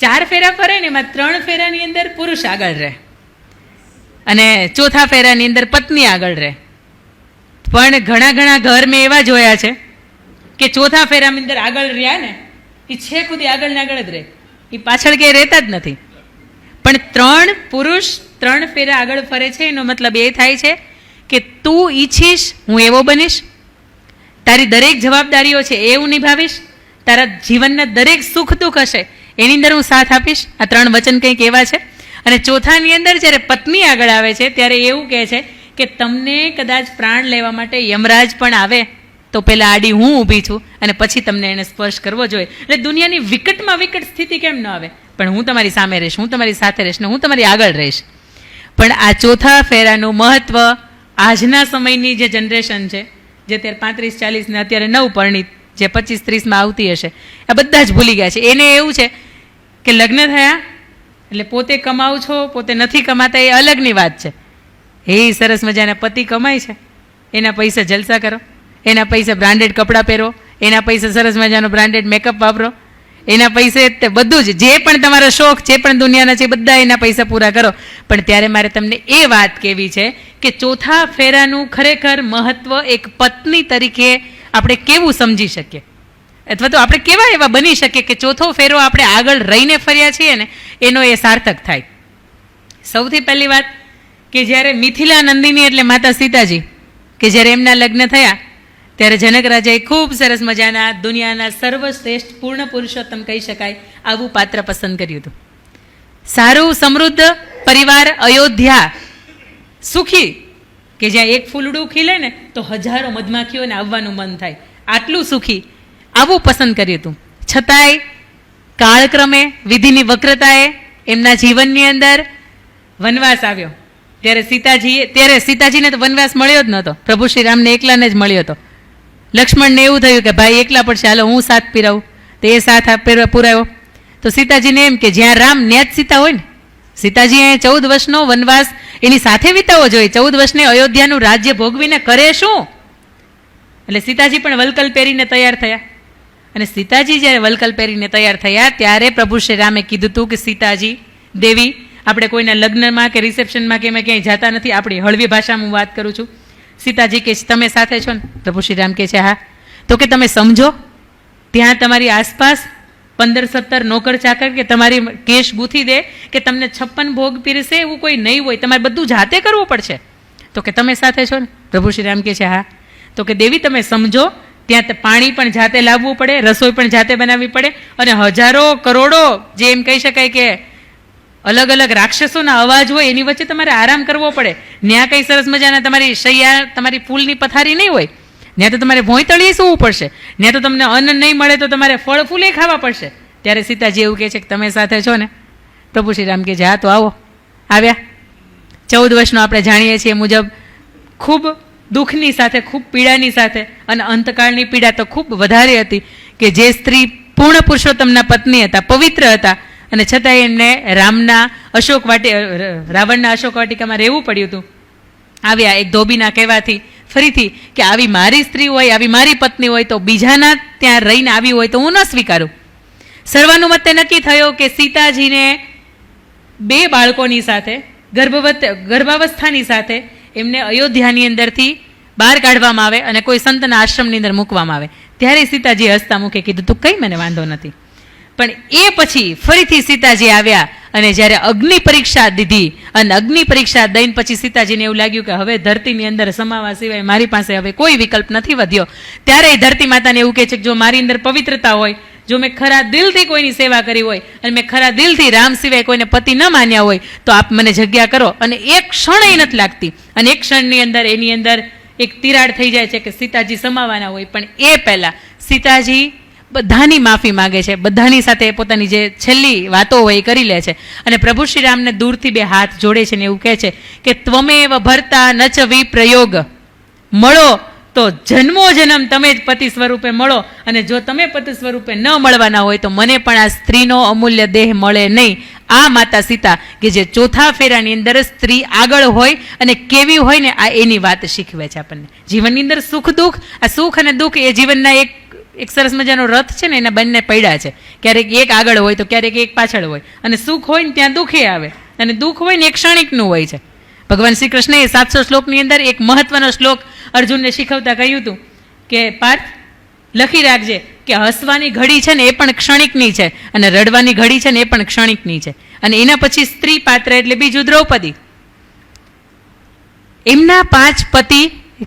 ચાર ફેરા ફરે ને એમાં ત્રણ ફેરાની અંદર પુરુષ આગળ રહે. અને ચોથા ફેરાની અંદર પત્ની આગળ રહે. પણ ઘણા ઘણા ઘર મેં એવા જોયા છે કે ચોથા ફેરાની અંદર આગળ રહ્યા ને, એ છેક સુધી આગળ ને આગળ જ રહે. એ પાછળ ક્યાંય રહેતા જ નથી. પણ ત્રણ પુરુષ, ત્રણ ફેરા આગળ ફરે છે, એનો મતલબ એ થાય છે કે તું ઈચ્છીશ, હું એવો બનીશ. તારી દરેક જવાબદારીઓ છે એ હું નિભાવીશ. તારા જીવનના દરેક સુખ દુઃખ હશે એની અંદર હું સાથ આપીશ. આ ત્રણ વચન કંઈક એવા છે. અને ચોથાની અંદર જ્યારે પત્ની આગળ આવે છે, ત્યારે એવું કહે છે કે તમને કદાચ પ્રાણ લેવા માટે યમરાજ પણ આવે, તો પહેલાં આડી હું ઊભી છું અને પછી તમને એને સ્પર્શ કરવો જોઈએ. એટલે દુનિયાની વિકટમાં વિકટ સ્થિતિ કેમ ન આવે? પણ હું તમારી સામે રહીશ, હું તમારી સાથે રહીશ ને હું તમારી આગળ રહીશ. પણ આ ચોથા ફેરાનું મહત્ત્વ આજના સમયની જે જનરેશન છે, જે અત્યારે પાંત્રીસ ચાલીસ ને અત્યારે નવ પરણિત જે પચીસ ત્રીસમાં આવતી હશે, આ બધા જ ભૂલી ગયા છે. એને એવું છે કે લગ્ન થયા? એટલે પોતે કમાવ છો, પોતે નથી કમાતા, એ અલગની વાત છે. એ સરસ મજાના પતિ કમાય છે. એના પૈસા જલસા કરો. એના પૈસે બ્રાન્ડેડ કપડાં પહેરો. એના પૈસા સરસ મજાનો બ્રાન્ડેડ મેકઅપ વાપરો. એના પૈસે તે બધું જ, જે પણ તમારો શોખ, જે પણ દુનિયાના છે, બધા એના પૈસા પૂરા કરો. પણ ત્યારે મારે તમને એ વાત કહેવી છે કે ચોથા ફેરાનું ખરેખર મહત્વ એક પત્ની તરીકે આપણે કેવું સમજી શકીએ? અથવા તો આપણે કેવા એવા બની શકીએ કે ચોથો ફેરો આપણે આગળ રહીને ફર્યા છીએ ને એનો એ સાર્થક થાય. સૌથી પહેલી વાત કે જ્યારે મિથિલા નંદિની એટલે માતા સીતાજી, કે જ્યારે એમના લગ્ન થયા, ત્યારે જનક રાજાએ ખૂબ સરસ મજાના દુનિયાના સર્વશ્રેષ્ઠ પૂર્ણ પુરુષોત્તમ કહી શકાય આવું પાત્ર પસંદ કર્યું હતું. સારું, સમૃદ્ધ પરિવાર અયોધ્યા સુખી, કે જ્યાં એક ફૂલડું ખીલે ને તો હજારો મધમાખીઓને આવવાનું મન થાય. આટલું સુખી આવું પસંદ કર્યું હતું. છતાંય કાળક્રમે, વિધિની વક્રતાએ એમના જીવનની અંદર વનવાસ આવ્યો. ત્યારે સીતાજીએ ત્યારે સીતાજીને તો વનવાસ મળ્યો જ નહોતો. પ્રભુ શ્રી રામને એકલાને જ મળ્યો હતો. લક્ષ્મણને એવું થયું કે, ભાઈ, એકલા પડશે હાલો હું સાથ પીરાવું. તો એ સાથ આપ- પીરા- પુરાવ્યો તો સીતાજીને એમ કે, જ્યાં રામ, ન્યાજ સીતા હોય ને અહીંયા ચૌદ વર્ષનો વનવાસ એની સાથે વિતાવવો જોઈએ. ચૌદ વર્ષને અયોધ્યાનું રાજ્ય ભોગવીને કરે શું? એટલે સીતાજી પણ વલકલ પહેરીને તૈયાર થયા. અને સીતાજી જ્યારે વલકલ પહેરીને તૈયાર થયા, ત્યારે પ્રભુ શ્રી કીધું હતું કે સીતાજી, દેવી, આપણે કોઈના લગ્નમાં કે રિસેપ્શનમાં કે મેં ક્યાંય જતા નથી, આપણી હળવી ભાષામાં હું વાત કરું છું. સીતાજી કે તમે સાથે છો ને? પ્રભુ શ્રી રામ કે છે, હા. તો કે તમે સમજો, ત્યાં તમારી આસપાસ પંદર સત્તર નોકર ચાકર કે તમારી કેશ ગૂંથી દે કે તમને છપ્પન ભોગ પીરસે એવું કોઈ નહીં હોય, તમારે બધું જાતે કરવું પડશે. તો કે તમે સાથે છો ને? પ્રભુ શ્રી રામ કે છે, હા. તો કે, દેવી, તમે સમજો ત્યાં પાણી પણ જાતે લાવવું પડે, રસોઈ પણ જાતે બનાવવી પડે અને હજારો કરોડો જે એમ કહી શકાય કે અલગ અલગ રાક્ષસોના અવાજ હોય એની વચ્ચે તમારે આરામ કરવો પડે. ત્યાં કંઈ સરસ મજાના તમારી શૈયા, તમારી ફૂલની પથારી નહીં હોય. ત્યાં તો તમારે ભોંયતળીએ સૂવું પડશે. ત્યાં તો તમને અન્ન નહીં મળે તો તમારે ફળ ફૂલે ખાવા પડશે. ત્યારે સીતાજી એવું કહે છે કે તમે સાથે છો ને? પ્રભુ શ્રી રામ કે જા, તો આવો. આવ્યા. ચૌદ વર્ષનો આપણે જાણીએ છીએ મુજબ ખૂબ દુઃખની સાથે, ખૂબ પીડાની સાથે અને અંતકાળની પીડા તો ખૂબ વધારે હતી કે જે સ્ત્રી પૂર્ણ પુરુષોત્તમના પત્ની હતા, પવિત્ર હતા અને છતાંય એમને રામના અશોક વાટી રાવણના અશોક વાટિકામાં રહેવું પડ્યું હતું. આવ્યા એક ધોબીના કહેવાથી ફરીથી કે આવી મારી સ્ત્રી હોય, આવી મારી પત્ની હોય તો બીજાના ત્યાં રહીને આવી હોય તો હું ન સ્વીકારું. સર્વાનુમતે નક્કી થયો કે સીતાજીને બે બાળકોની સાથે, ગર્ભવત, ગર્ભાવસ્થાની સાથે એમને અયોધ્યાની અંદરથી બહાર કાઢવામાં આવે અને કોઈ સંતના આશ્રમની અંદર મૂકવામાં આવે. ત્યારે સીતાજી હસતા મુખે કીધું, તું કંઈ મને વાંધો નથી. પણ એ પછી ફરીથી સીતાજી આવ્યા અને જ્યારે અગ્નિ પરીક્ષા દીધી, અને અગ્નિ પરીક્ષા દઈને પછી સીતાજીને એવું લાગ્યું કે હવે ધરતીની અંદર સમાવા સિવાય મારી પાસે હવે કોઈ વિકલ્પ નથી વધ્યો. ત્યારે ધરતી માતાને એવું કહે છે કે જો મારી અંદર પવિત્રતા હોય જો મેં ખરા દિલથી કોઈની સેવા કરી હોય અને મેં ખરા દિલથી રામ સિવાય કોઈને પતિ ન માન્યા હોય, તો આપ મને જગ્યા કરો. અને એક ક્ષણ એ નથી લાગતી. અને એક ક્ષણની અંદર, એની અંદર એક તિરાડ થઈ જાય છે કે સીતાજી સમાવાના હોય. પણ એ પહેલાં સીતાજી બધાની માફી માગે છે. બધાની સાથે પોતાની જે છેલ્લી વાતો હોય એ કરી લે છે. અને પ્રભુ શ્રી રામને દૂરથી બે હાથ જોડે છે ને એવું કહે છે કે ત્વમેવ ભરતા નચ વિપ્રયોગ. મળો તો જન્મો જન્મ તમે જ પતિ સ્વરૂપે મળો અને જો તમે પતિ સ્વરૂપે ન મળવાના હોય તો મને પણ આ સ્ત્રીનો અમૂલ્ય દેહ મળે નહીં. આ માતા સીતા કે જે ચોથા ફેરાની અંદર સ્ત્રી આગળ હોય અને કેવી હોય ને આ એની વાત શીખવે છે આપણને. જીવનની અંદર સુખ દુઃખ, આ સુખ અને દુઃખ એ જીવનના એક એક સરસ મજાનો રથ છે ને એના બંને પડ્યા છે. ક્યારેક એક આગળ હોય તો ક્યારેક એક પાછળ હોય. અને સુખ હોય ને ત્યાં દુઃખે આવે. અને દુઃખ હોય ને એક ક્ષણિકનું હોય છે. ભગવાન શ્રી કૃષ્ણએ સાતસો શ્લોકની અંદર એક મહત્વનો શ્લોક અર્જુનને શીખવતા કહ્યું હતું કે, પાર્થ, લખી રાખજે કે હસવાની ઘડી છે ને એ પણ ક્ષણિકની છે અને રડવાની ઘડી છે ને એ પણ ક્ષણિકની છે. અને એના પછી સ્ત્રી પાત્ર એટલે બીજું દ્રૌપદી. એમના પાંચ પતિ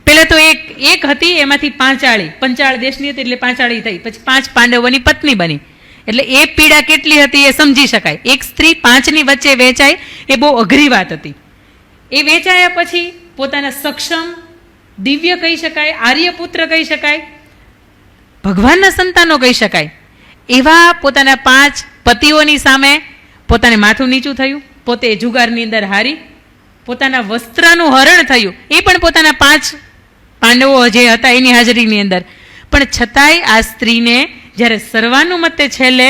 પહેલાં તો એક એક હતી, એમાંથી પાંચાળી, પંચાળ દેશની હતી એટલે પાંચાળી થઈ, પછી પાંચ પાંડવોની પત્ની બની. એટલે એ પીડા કેટલી હતી એ સમજી શકાય. એક સ્ત્રી પાંચની વચ્ચે વેચાય, એ બહુ અઘરી વાત હતી. એ વેચાયા પછી પોતાના સક્ષમ, દિવ્ય કહી શકાય, આર્યપુત્ર કહી શકાય, ભગવાનના સંતાનો કહી શકાય, એવા પોતાના પાંચ પતિઓની સામે પોતાને માથું નીચું થયું, પોતે જુગારની અંદર હારી, પોતાના વસ્ત્રનું હરણ થયું. એ પણ પોતાના પાંચ પાંડવો જે હતા એની હાજરીની અંદર. પણ છતાંય આ સ્ત્રીને જ્યારે સર્વાનુમતે છેલ્લે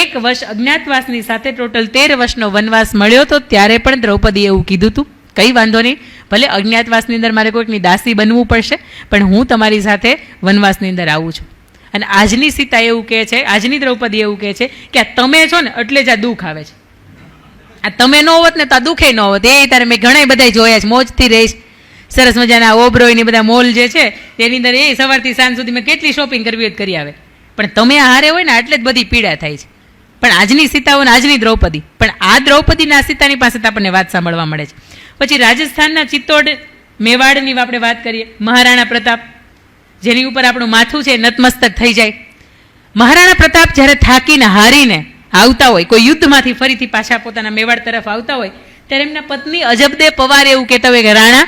એક વર્ષ અજ્ઞાતવાસની સાથે ટોટલ તેર વર્ષનો વનવાસ મળ્યો તો ત્યારે પણ દ્રૌપદીએ એવું કીધું હતું. કંઈ વાંધો નહીં. ભલે અજ્ઞાતવાસની અંદર મારે કોઈકની દાસી બનવું પડશે, પણ હું તમારી સાથે વનવાસની અંદર આવું છું. અને આજની સીતા એવું કહે છે, આજની દ્રૌપદી એવું કહે છે કે આ તમે છો ને એટલે જ આ દુઃખ આવે છે. આ તમે ન હોત ને તો આ દુઃખે ન હોત. એ તારે મેં ઘણા બધા જોયા છે, મોજથી રહીશ. સરસ મજાના ઓબરોય ને બધા મોલ જે છે, તેની અંદર એ સવારથી સાંજ સુધી મેં કેટલી શોપિંગ કરવી હોય કરી આવે. પણ તમે હારે હોય ને એટલે જ બધી પીડા થાય છે. પણ આજની સીતાઓ ને આજની દ્રૌપદી. પણ આ દ્રૌપદીના સીતાની પાસે આપણને વાત સાંભળવા મળે છે. પછી રાજસ્થાનના ચિત્તોડ મેવાડની આપણે વાત કરીએ, મહારાણા પ્રતાપ, જેની ઉપર આપણું માથું છે નતમસ્તક થઈ જાય. મહારાણા પ્રતાપ જ્યારે થાકીને હારીને આવતા હોય, કોઈ યુદ્ધમાંથી ફરીથી પાછા પોતાના મેવાડ તરફ આવતા હોય, ત્યારે એમના પત્ની અજબદે પવાર એવું કહેતા હોય કે, રાણા,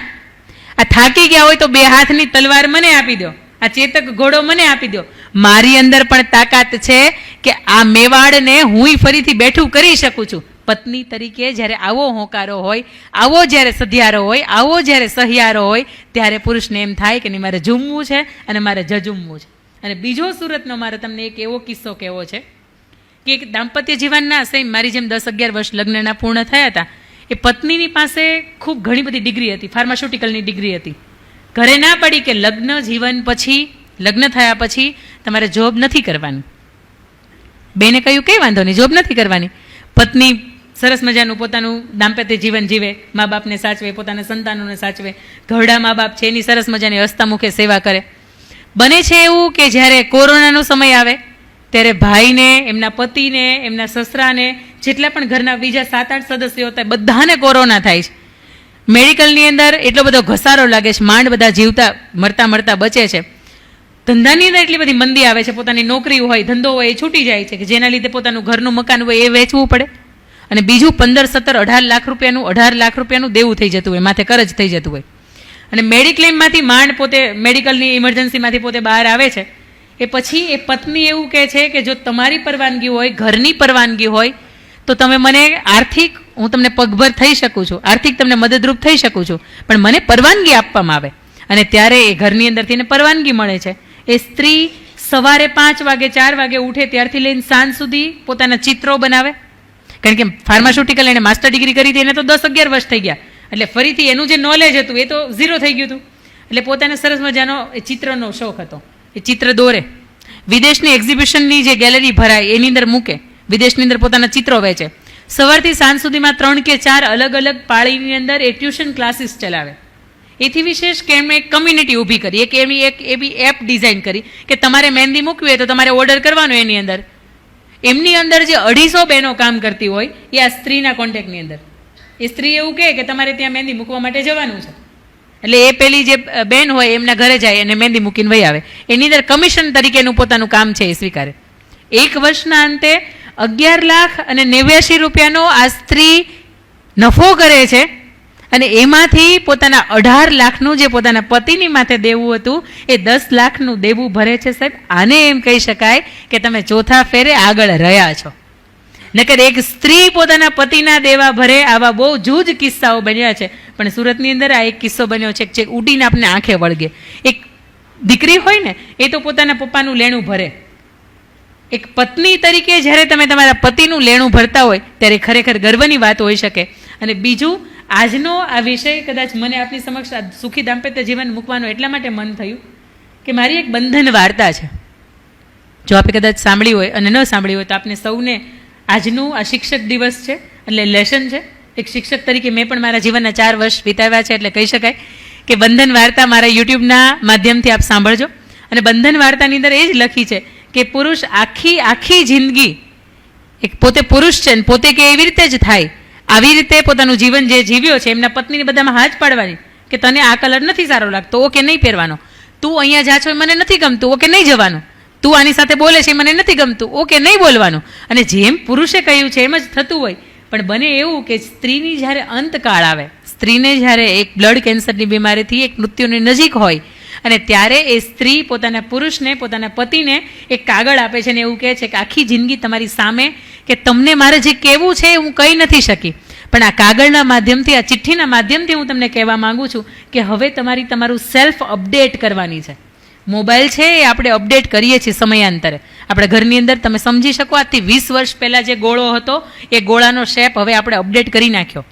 આ થાકી ગયા હોય તો બે હાથની તલવાર મને આપી દો, આ ચેતક ઘોડો મને આપી દો. મારી અંદર પણ તાકાત છે કે આ મેવાડને હુંય ફરીથી બેઠું કરી શકું છું. પત્ની તરીકે જ્યારે આવો હોંકારો હોય, આવો જ્યારે સધિયારો હોય, આવો જ્યારે સહિયારો હોય, ત્યારે પુરુષને એમ થાય કે નહીં, મારે ઝૂમવું છે અને મારે જજુમવું છે. અને બીજો સુરતનો મારે તમને એક એવો કિસ્સો કહેવો છે કે એક દાંપત્ય જીવનના સેમ મારી જેમ દસ અગિયાર વર્ષ લગ્નના પૂર્ણ થયા હતા, એ પત્નીની પાસે ખૂબ ઘણી બધી ડિગ્રી હતી, ફાર્માસ્યુટિકલની ડિગ્રી હતી. ઘરે ના પડી કે લગ્ન જીવન પછી, લગ્ન થયા પછી તમારે જોબ નથી કરવાની. બેને કહ્યું કંઈ વાંધો નહીં, જોબ નથી કરવાની? પત્ની સરસ મજાનું પોતાનું દાંપત્ય જીવન જીવે, મા બાપને સાચવે, પોતાના સંતાનોને સાચવે, ઘરડા મા બાપ છે એની સરસ મજાની હસ્તામુખે સેવા કરે. બને છે એવું કે જ્યારે કોરોનાનો સમય આવે, ત્યારે ભાઈને, એમના પતિને, એમના સસરાને, જેટલા પણ ઘરના બીજા સાત આઠ સદસ્યો હતા, બધાને કોરોના થાય છે. મેડિકલની અંદર એટલો બધો ઘસારો લાગે છે, માંડ બધા જીવતા, મરતા મરતા બચે છે. ધંધાની અંદર એટલી બધી મંદી આવે છે, પોતાની નોકરી હોય, ધંધો હોય, એ છૂટી જાય છે, કે જેના લીધે પોતાનું ઘરનું મકાન હોય, એ વેચવું પડે. અને બીજું પંદર, સત્તર, અઢાર લાખ રૂપિયાનું, અઢાર લાખ રૂપિયાનું દેવું થઈ જતું હોય, માથે કરજ થઈ જતું હોય. અને મેડિક્લેમમાંથી માંડ પોતે, મેડિકલની ઇમરજન્સીમાંથી પોતે બહાર આવે છે. એ પછી એ પત્ની એવું કહે છે કે જો તમારી પરવાનગી હોય, ઘરની પરવાનગી હોય, તો તમે મને આર્થિક, હું તમને પગભર થઈ શકું છું, આર્થિક તમને મદદરૂપ થઈ શકું છું, પણ મને પરવાનગી આપવામાં આવે. અને ત્યારે એ ઘરની અંદરથી એને પરવાનગી મળે છે. એ સ્ત્રી સવારે પાંચ વાગે, ચાર વાગે ઉઠે, ત્યારથી લઈને સાંજ સુધી પોતાના ચિત્રો બનાવે. કારણ કે ફાર્માસ્યુટિકલ એને માસ્ટર ડિગ્રી કરી હતી, એને તો દસ અગિયાર વર્ષ થઈ ગયા. એટલે ફરીથી એનું જે નોલેજ હતું, એ તો ઝીરો થઈ ગયું હતું. એટલે પોતાને સરસ મજાનો એ ચિત્રનો શોખ હતો. એ ચિત્ર દોરે. વિદેશની એક્ઝિબિશનની જે ગેલેરી ભરાય, એની અંદર મૂકે. વિદેશની અંદર પોતાના ચિત્રો વેચે. સવારથી સાંજ સુધીમાં ત્રણ કે ચાર અલગ અલગ પાળીની અંદર એ ટ્યુશન ક્લાસીસ ચલાવે. એથી વિશેષ કે એમણે એક કમ્યુનિટી ઊભી કરી. એક એવી એક એવી એપ ડિઝાઇન કરી કે તમારે મહેંદી મૂકવી હોય તો તમારે ઓર્ડર કરવાનો એની અંદર. એમની અંદર જે અઢીસો બહેનો કામ કરતી હોય, એ આ સ્ત્રીના કોન્ટેક્ટની અંદર. એ સ્ત્રી એવું કહે કે તમારે ત્યાં મહેંદી મૂકવા માટે જવાનું છે. એટલે એ પેલી જે બેન હોય, એમના ઘરે જાય અને મહેંદી મૂકીને વહી આવે. એની અંદર કમિશન તરીકેનું પોતાનું કામ છે એ સ્વીકારે. એક વર્ષના અંતે અગિયાર લાખ અને નેવ્યાસી રૂપિયાનો આ સ્ત્રી નફો કરે છે. અને એમાંથી પોતાના અઢાર લાખનું જે પોતાના પતિની માથે દેવું હતું, એ દસ લાખનું દેવું ભરે છે સાહેબ. આને એમ કહી શકાય કે તમે ચોથા ફેરે આગળ રહ્યા છો. નકર એક સ્ત્રી પોતાના પતિના દેવા ભરે આવા બહુ જૂજ કિસ્સાઓ બન્યા છે. પણ સુરતની અંદર આ એક કિસ્સો બન્યો છે જે ઉડીને આપણે આંખે વળગે. એક દીકરી હોય ને, એ તો પોતાના પપ્પાનું લેણું ભરે. એક પત્ની તરીકે જ્યારે તમે તમારા પતિનું લેણું ભરતા હોય, ત્યારે ખરેખર ગર્વની વાત હોઈ શકે. અને બીજું આજનો આ વિષય કદાચ મને આપની સમક્ષ સુખી દાંપત્ય જીવન મૂકવાનું એટલા માટે મન થયું કે મારી એક બંધન વાર્તા છે. જો આપે કદાચ સાંભળી હોય અને ન સાંભળી હોય તો આપને સૌને આજનું આ શિક્ષક દિવસ છે, એટલે લેશન છે. એક શિક્ષક તરીકે મેં પણ મારા જીવનના ચાર વર્ષ વિતાવ્યા છે, એટલે કહી શકાય કે બંધન વાર્તા મારા યુટ્યુબના માધ્યમથી આપ સાંભળજો. અને બંધન વાર્તાની અંદર એ જ લખી છે કે પુરુષ આખી આખી જિંદગી એક પોતે પુરુષ છે ને પોતે કે એવી રીતે જ થાય આવી રીતે પોતાનું જીવન જે જીવ્યો છે, એમના પત્નીને બધામાં હાથ પાડવાની કે તને આ કલર નથી સારો લાગતો, ઓકે નહીં પહેરવાનો. તું અહીંયા જા છો મને નથી ગમતું, ઓકે નહીં જવાનું. તું આની સાથે બોલે છે મને નથી ગમતું, ઓકે નહીં બોલવાનું. અને જેમ પુરુષે કહ્યું છે એમ જ થતું હોય. પણ બને એવું કે સ્ત્રીની જ્યારે અંતકાળ આવે, સ્ત્રીને જ્યારે એક બ્લડ કેન્સરની બીમારીથી એક મૃત્યુની નજીક હોય અને ત્યારે એ સ્ત્રી પોતાના પુરુષને, પોતાના પતિને એક કાગળ આપે છે ને એવું કહે છે કે આખી જિંદગી તમારી સામે કે તમને મારે જે કહેવું છે હું કહી નથી શકી. પણ આ કાગળના માધ્યમથી, આ ચિઠ્ઠીના માધ્યમથી હું તમને કહેવા માંગુ છું કે હવે તમારી તમારું સેલ્ફ અપડેટ કરવાની છે. મોબાઈલ છે એ આપણે અપડેટ કરીએ છીએ સમયાંતરે. આપણે ઘરની અંદર તમે સમજી શકો, આજથી વીસ વર્ષ પહેલાં જે ગોળો હતો, એ ગોળાનો શેપ હવે આપણે અપડેટ કરી નાખ્યો.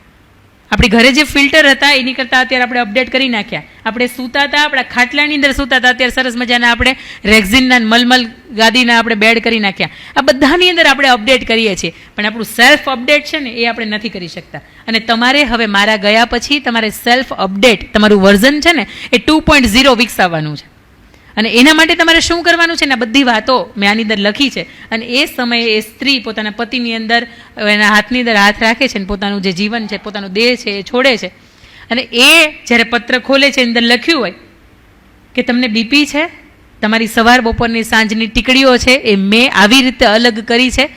આપણી ઘરે જે ફિલ્ટર હતા, એની કરતાં અત્યારે આપણે અપડેટ કરી નાખ્યા. આપણે સૂતા હતા, આપણા ખાટલાની અંદર સૂતા હતા, અત્યારે સરસ મજાના આપણે રેક્ઝિનના મલમલ ગાદીના આપણે બેડ કરી નાખ્યા. આ બધાની અંદર આપણે અપડેટ કરીએ છીએ. પણ આપણું સેલ્ફ અપડેટ છે ને, એ આપણે નથી કરી શકતા. અને તમારે હવે મારા ગયા પછી તમારે સેલ્ફ અપડેટ તમારું વર્ઝન છે ને, એ ટુ પોઈન્ટ ઝીરો વિકસાવવાનું છે. અને એના માટે તમારે શું કરવાનું છે? ને બધી વાતો મેં આની અંદર લખી છે. અને એ સમયે એ સ્ત્રી પોતાના પતિની અંદર, એના હાથની અંદર હાથ રાખે છે ને પોતાનું જે જીવન છે, પોતાનું દેહ છે, એ છોડે છે. અને એ જ્યારે પત્ર ખોલે છે અંદર લખ્યું હોય કે તમને બીપી છે, તમારી સવાર બપોરની સાંજની ટીકડીઓ છે, એ મેં આવી રીતે અલગ કરી છે.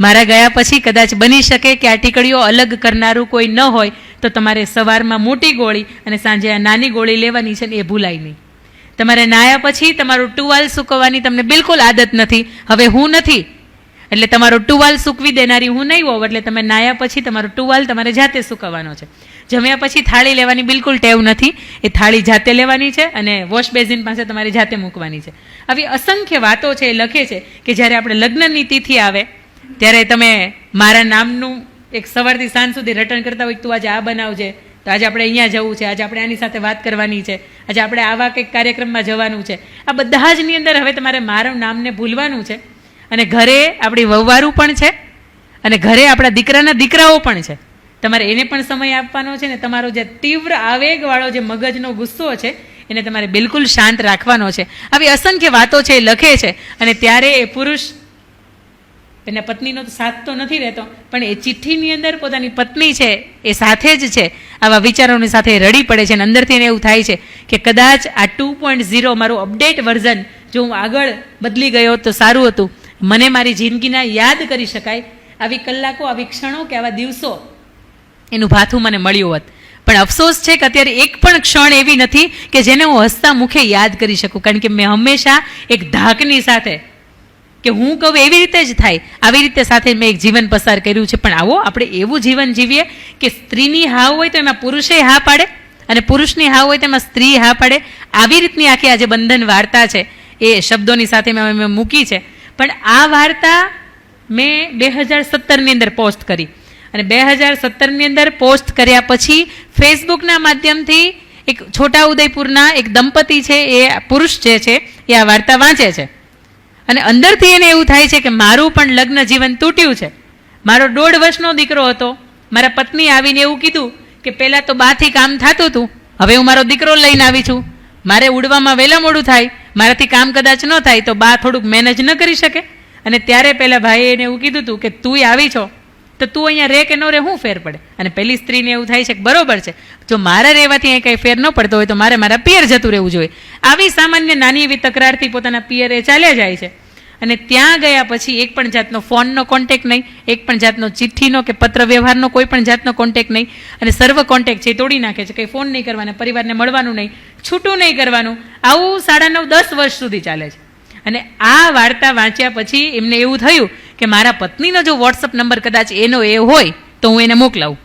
મારા ગયા પછી કદાચ બની શકે કે આ ટીકડીઓ અલગ કરનારું કોઈ ન હોય, તો તમારે સવારમાં મોટી ગોળી અને સાંજે આ નાની ગોળી લેવાની છે ને એ ભૂલાય નહીં. તમારે નાયા પછી તમારું ટુવાલ સૂકવવાની તમને બિલકુલ આદત નથી. હવે હું નથી. એટલે તમારો ટુવાલ સૂકવી દેનારી હું નહીં હોઉં, એટલે તમે નાયા પછી તમારો ટુવાલ તમારે જાતે સૂકવવાનો છે. જમ્યા પછી થાળી લેવાની બિલકુલ ટેવ નથી. એ થાળી જાતે લેવાની છે અને વોશ બેઝિન પાસે તમારે જાતે મૂકવાની છે. આવી અસંખ્ય વાતો છે એ લખે છે કે જ્યારે આપણે લગ્નની તિથિ આવે, ત્યારે તમે મારા નામનું એક સવારથી સાંજ સુધી રટણ કરતા હોય તું આજે આ બનાવજે તો આજે આપણે અહીંયા જવું છે. આજે આપણે આની સાથે વાત કરવાની છે. આજે આપણે આવા કંઈક કાર્યક્રમમાં જવાનું છે. આ બધા જની અંદર હવે તમારે મારું નામને ભૂલવાનું છે. અને ઘરે આપણી વહુવારું પણ છે. અને ઘરે આપણા દીકરાના દીકરાઓ પણ છે. તમારે એને પણ સમય આપવાનો છે ને તમારો જે તીવ્ર આવેગવાળો જે મગજનો ગુસ્સો છે, એને તમારે બિલકુલ શાંત રાખવાનો છે. આવી અસંખ્ય વાતો છે, એ લખે છે. અને ત્યારે એ પુરુષ એના પત્નીનો તો સાથ તો નથી રહેતો, પણ એ ચિઠ્ઠીની અંદર પોતાની પત્ની છે, એ સાથે જ છે. આવા વિચારોની સાથે રડી પડે છે અને અંદરથી એને એવું થાય છે કે કદાચ આ ટુ પોઈન્ટ ઝીરો મારું અપડેટ વર્ઝન જો હું આગળ બદલી ગયો તો સારું હતું. મને મારી જિંદગીના યાદ કરી શકાય. આવી કલાકો, આવી ક્ષણો કે આવા દિવસો એનું ભાથું મને મળ્યું હોત. પણ અફસોસ છે કે અત્યારે એક પણ ક્ષણ એવી નથી કે જેને હું હસતા મુખે યાદ કરી શકું. કારણ કે મેં હંમેશા એક ધાકની સાથે કે હું કહું એવી રીતે જ થાય. આવી રીતે સાથે મેં એક જીવન પસાર કર્યું છે. પણ આવો, આપણે એવું જીવન જીવીએ કે સ્ત્રીની હા હોય તો એમાં પુરુષે હા પાડે અને પુરુષની હા હોય તો એમાં સ્ત્રી હા પાડે. આવી રીતની આખી આજે બંધન વાર્તા છે, એ શબ્દોની સાથે મેં મેં મૂકી છે. પણ આ વાર્તા મેં બે હજાર સત્તરની અંદર પોસ્ટ કરી. અને બે હજાર સત્તરની અંદર પોસ્ટ કર્યા પછી ફેસબુકના માધ્યમથી એક છોટા ઉદયપુરના એક દંપતી છે, એ પુરુષ જે છે, એ આ વાર્તા વાંચે છે. અને અંદરથી એને એવું થાય છે કે મારું પણ લગ્ન જીવન તૂટ્યું છે. મારો દોઢ વર્ષનો દીકરો હતો. મારા પત્ની આવીને એવું કીધું કે પહેલાં તો બાથી કામ થતું હતું. હવે હું મારો દીકરો લઈને આવી છું. મારે ઉડવામાં વહેલા મોડું થાય. મારાથી કામ કદાચ ન થાય તો બા થોડુંક મેનેજ ન કરી શકે. અને ત્યારે પહેલાં ભાઈએ એને એવું કીધું હતું કે તુંય આવી છો. તો તું અહીંયા રે કે ન રે શું ફેર પડે? અને પેલી સ્ત્રીને એવું થાય છે કે બરોબર છે. જો મારા રહેવાથી અહીં કંઈ ફેર ન પડતો હોય તો મારે મારા પિયર જતું રહેવું જોઈએ. આવી સામાન્ય નાની એવી તકરારથી પોતાના પિયરે ચાલ્યા જાય છે. અને ત્યાં ગયા પછી એક પણ જાતનો ફોનનો કોન્ટેક નહીં, એક પણ જાતનો ચિઠ્ઠીનો કે પત્ર વ્યવહારનો કોઈ પણ જાતનો કોન્ટેક નહીં. અને સર્વ કોન્ટેક છે તોડી નાખે છે, કંઈ ફોન નહીં કરવાના, પરિવારને મળવાનું નહીં, છૂટું નહીં કરવાનું, આવું સાડા નવ, દસ વર્ષ સુધી ચાલે છે. અને આ વાર્તા વાંચ્યા પછી એમને એવું થયું કે મારા પત્નીનો જો વોટ્સઅપ નંબર કદાચ એનો એ હોય, તો હું એને મોકલાવું.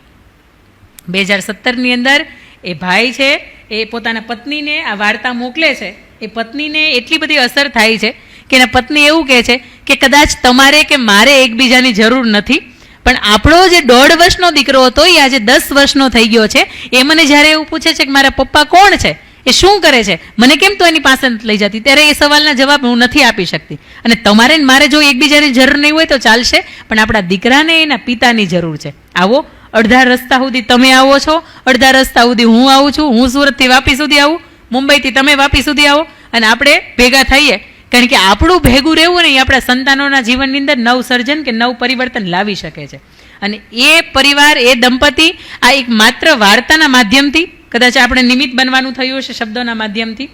બે હજાર સત્તરની અંદર એ ભાઈ છે, એ પોતાના પત્નીને આ વાર્તા મોકલે છે, એ પત્નીને એટલી બધી અસર થાય છે કે એના પત્ની એવું કહે છે કે કદાચ તમારે કે મારે એકબીજાની જરૂર નથી, પણ આપણો જે દોઢ વર્ષનો દીકરો હતો એ આજે દસ વર્ષનો થઈ ગયો છે. એ મને જ્યારે એવું પૂછે છે કે મારા પપ્પા કોણ છે એ શું કરે છે? મને કેમ તો એની પાસે લઈ જતી? ત્યારે એ સવાલના જવાબ હું નથી આપી શકતી. અને તમારે મારે જો એકબીજાની જરૂર નહીં હોય તો ચાલશે, પણ આપણા દીકરાને એના પિતાની જરૂર છે. આવો, અડધા રસ્તા સુધી તમે આવો છો, અડધા રસ્તા સુધી હું આવું છું, હું સુરતથી વાપી સુધી આવું, મુંબઈથી તમે વાપી સુધી આવો, અને આપણે ભેગા થઈએ. કારણ કે આપણું ભેગું રહેવું ને એ આપણા સંતાનોના જીવનની અંદર નવ સર્જન કે નવ પરિવર્તન લાવી શકે છે. અને એ પરિવાર, એ દંપતી આ એક માત્ર વાર્તાના માધ્યમથી કદાચ આપણે નિમિત્ત બનવાનું થયું હશે શબ્દોના માધ્યમથી.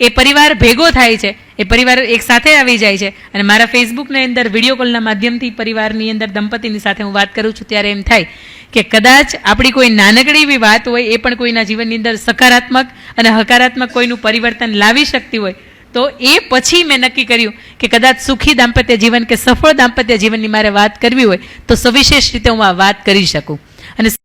એ પરિવાર ભેગો થાય છે. એ પરિવાર એક સાથે આવી જાય છે. અને મારા ફેસબુકની અંદર વીડિયો કોલના માધ્યમથી પરિવારની અંદર દંપતીની સાથે હું વાત કરું છું ત્યારે એમ થાય કે કદાચ આપણી કોઈ નાનકડી એવી વાત હોય, એ પણ કોઈના જીવનની અંદર સકારાત્મક અને હકારાત્મક કોઈનું પરિવર્તન લાવી શકતી હોય, તો એ પછી મેં નક્કી કર્યું કે કદાચ સુખી દાંપત્ય જીવન કે સફળ દાંપત્ય જીવનની મારે વાત કરવી હોય, તો સવિશેષ રીતે હું આ વાત કરી શકું. અને